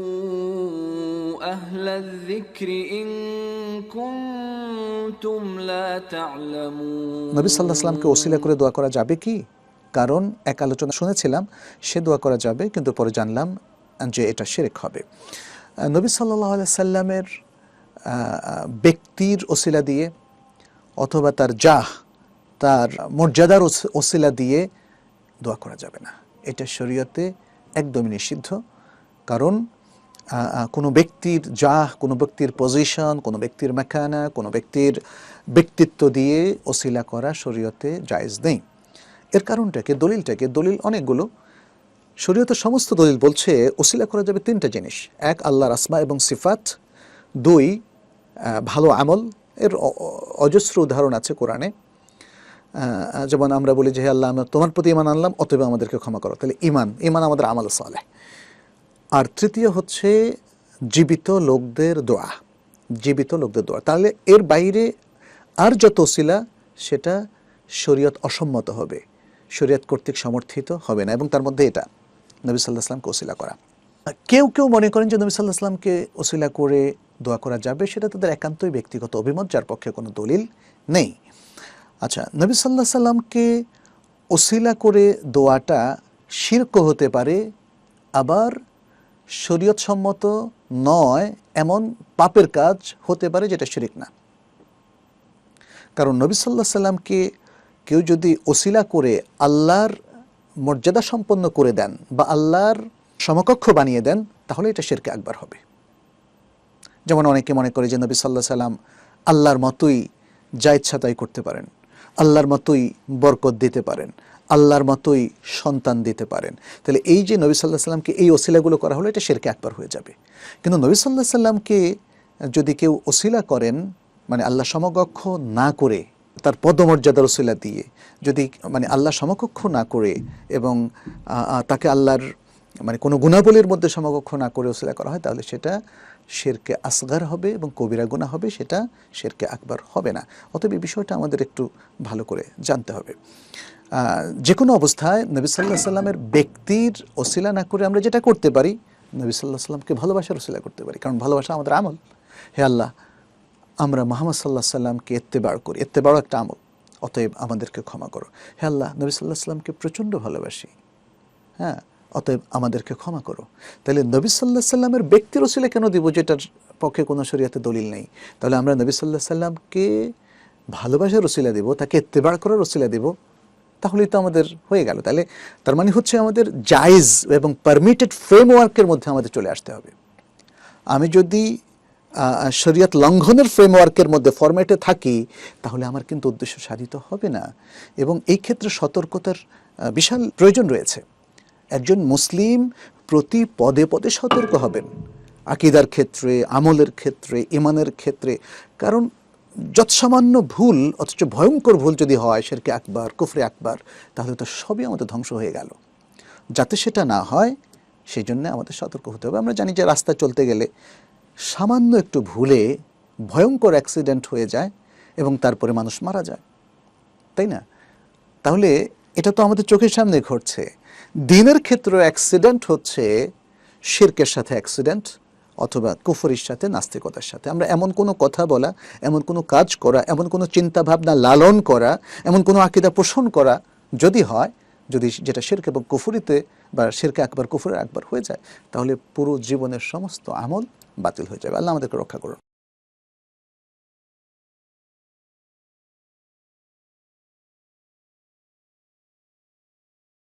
فاسألوا أهل الذكر إن كنتم لا تعلمون নবী সাল্লাহ সাল্লামকে ওসিলা করে দোয়া করা যাবে কি কারণ এক আলোচনা শুনেছিলাম সে দোয়া করা যাবে কিন্তু পরে জানলাম যে এটা শিরেক হবে আহ, নবী সাল্লাহ সাল্লামের ব্যক্তির ওসিলা দিয়ে অথবা তার জাহ তার মর্যাদার ওস- ওসিলা দিয়ে দোয়া করা যাবে না এটা শরীয়তে একদমই নিষিদ্ধ কারণ কোনো ব্যক্তির জাহ কোনো ব্যক্তির পজিশন কোনো ব্যক্তির মেকানা কোনো ব্যক্তির ব্যক্তিত্ব দিয়ে ওসিলা করা শরীয়তে জায়েজ নেই। এর কারণটাকে, দলিলটাকে, দলিল অনেকগুলো। শরীয়তের সমস্ত দলিল বলছে, ওসিলা করা যাবে তিনটা জিনিস। এক, আল্লাহর আসমা এবং সিফাত। দুই ভালো আমল। এর অজস্র উদাহরণ আছে কোরআনে। যেমন আমরা বলি যে, হে আল্লাহ, আমরা তোমার প্রতি ইমান আনলাম, অতএব আমাদেরকে ক্ষমা করো। তাহলে ইমান ইমান আমাদের আমল সালে আর তৃতীয় হচ্ছে জীবিত লোকদের দোয়া, জীবিত লোকদের দোয়া। তাহলে এর বাইরে আর যত ওসিলা, সেটা শরীয়ত অসম্মত হবে, শরীয়ত কর্তৃক সমর্থিত হবে না, এবং তার মধ্যে এটা, নবী সাল্লাহ আসলামকে ওসিলা করা। কেউ কেউ মনে করেন যে নবী সাল্লাহ আসলামকে ওসিলা করে দোয়া করা যাবে, সেটা তাদের একান্তই ব্যক্তিগত অভিমত, যার পক্ষে কোনো দলিল নেই। আচ্ছা নবী সাল্লাহ সাল্লামকে ওসিলা করে দোয়াটা শির্ক হতে পারে, আবার শরীয়তসম্মত নয়, এমন পাপের কাজ হতে পারে যেটা শিরিক না। কারণ নবী সাল্লাহ সাল্লামকে কেউ যদি ওসিলা করে আল্লাহর মর্যাদা সম্পন্ন করে দেন বা আল্লাহর সমকক্ষ বানিয়ে দেন, তাহলে এটা শেরকে আকবার হবে। যেমন অনেকে মনে করে যে নবী সাল্লাহ সাল্লাম আল্লাহর মতোই যা ইচ্ছা তাই করতে পারেন, আল্লাহর মতোই বরকত দিতে পারেন আল্লাহর মতোই সন্তান দিতে পারেন। তাহলে এই যে নবী সাল্লাহ সাল্লামকে এই ওসিলাগুলো করা হলো, এটা শেরকে একবার হয়ে যাবে। কিন্তু নবী সাল্লাহ সাল্লামকে যদি কেউ ওসিলা করেন মানে আল্লাহ সমকক্ষ না করে তার পদমর্যাদার ওসিলা দিয়ে, যদি মানে আল্লাহ সমকক্ষ না করে এবং তাকে আল্লাহর মানে কোনো গুণাবলীর মধ্যে সমকক্ষ না করে ওসিলা করা হয়, তাহলে সেটা শেরকে আসগার হবে এবং কবিরা গুণা হবে, সেটা শেরকে আকবার হবে না। অতএব এই বিষয়টা আমাদের একটু ভালো করে জানতে হবে। যে কোনো অবস্থায় নবী সাল্লাহ সাল্লামের ব্যক্তির ওসিলা না করে আমরা যেটা করতে পারি, নবী সাল্লাহ সাল্লামকে ভালোবাসার ওসিলা করতে পারি। কারণ ভালোবাসা আমাদের আমল। হে আল্লাহ, আমরা মোহাম্মদ সাল্লাহ সাল্লামকে এত্তেবাড় করি। এত্তেবাড়ও একটা আমল। অতএব আমাদেরকে ক্ষমা করো। হে আল্লাহ, নবী সাল্লাহ সাল্লামকে প্রচণ্ড ভালোবাসি। হ্যাঁ অতএব আমাদেরকে ক্ষমা করো। তাহলে নবী সাল্লাহ সাল্লামের ব্যক্তির ওসিলা কেন দিব যেটার পক্ষে কোনো শরীয়তে দলিল নেই? তাহলে আমরা নবী সাল্লাহ সাল্লামকে ভালোবাসার ওসিলা দেব, তাকে এত্তেবাড় করার ওসিলা দেব, তাহলেই তো আমাদের হয়ে গেল। তাহলে তার মানে হচ্ছে আমাদের জায়েজ এবং পারমিটেড ফ্রেমওয়ার্কের মধ্যে আমাদের চলে আসতে হবে। আমি যদি শরীয়ত লঙ্ঘনের ফ্রেমওয়ার্কের মধ্যে ফরম্যাটে থাকি, তাহলে আমার কিন্তু উদ্দেশ্য সাধিত হবে না। এবং এই ক্ষেত্রে সতর্কতার বিশাল প্রয়োজন রয়েছে। একজন মুসলিম প্রতি পদে পদে সতর্ক হবেন। আকিদার ক্ষেত্রে, আমলের ক্ষেত্রে ইমানের ক্ষেত্রে। কারণ যৎসামান্য ভুল, অথচ ভয়ঙ্কর ভুল যদি হয় সেরকে আকবার, কুফরে আকবার, তাহলে তো সবই আমাদের ধ্বংস হয়ে গেল। যাতে সেটা না হয় সেই জন্য আমাদের সতর্ক হতে হবে। আমরা জানি যে রাস্তা চলতে গেলে সামান্য একটু ভুলে ভয়ঙ্কর অ্যাক্সিডেন্ট হয়ে যায় এবং তারপরে মানুষ মারা যায়। তাই না? তাহলে এটা তো আমাদের চোখের সামনে ঘটছে। দিনের ক্ষেত্রে অ্যাক্সিডেন্ট হচ্ছে শিরকের সাথে অ্যাক্সিডেন্ট অথবা কুফরির সাথে নাস্তিকতার সাথে। আমরা এমন কোনো কথা বলা, এমন কোনো কাজ করা, এমন কোনো চিন্তা ভাবনা লালন করা, এমন কোনো আকিদা পোষণ করা যদি হয়, যদি যেটা শিরক এবং কুফুরিতে বা শিরকে একবার কুফুরে একবার হয়ে যায়, তাহলে পুরো জীবনের সমস্ত আমল বাতিল হয়ে যাবে। আল্লাহ আমাদেরকে রক্ষা করুন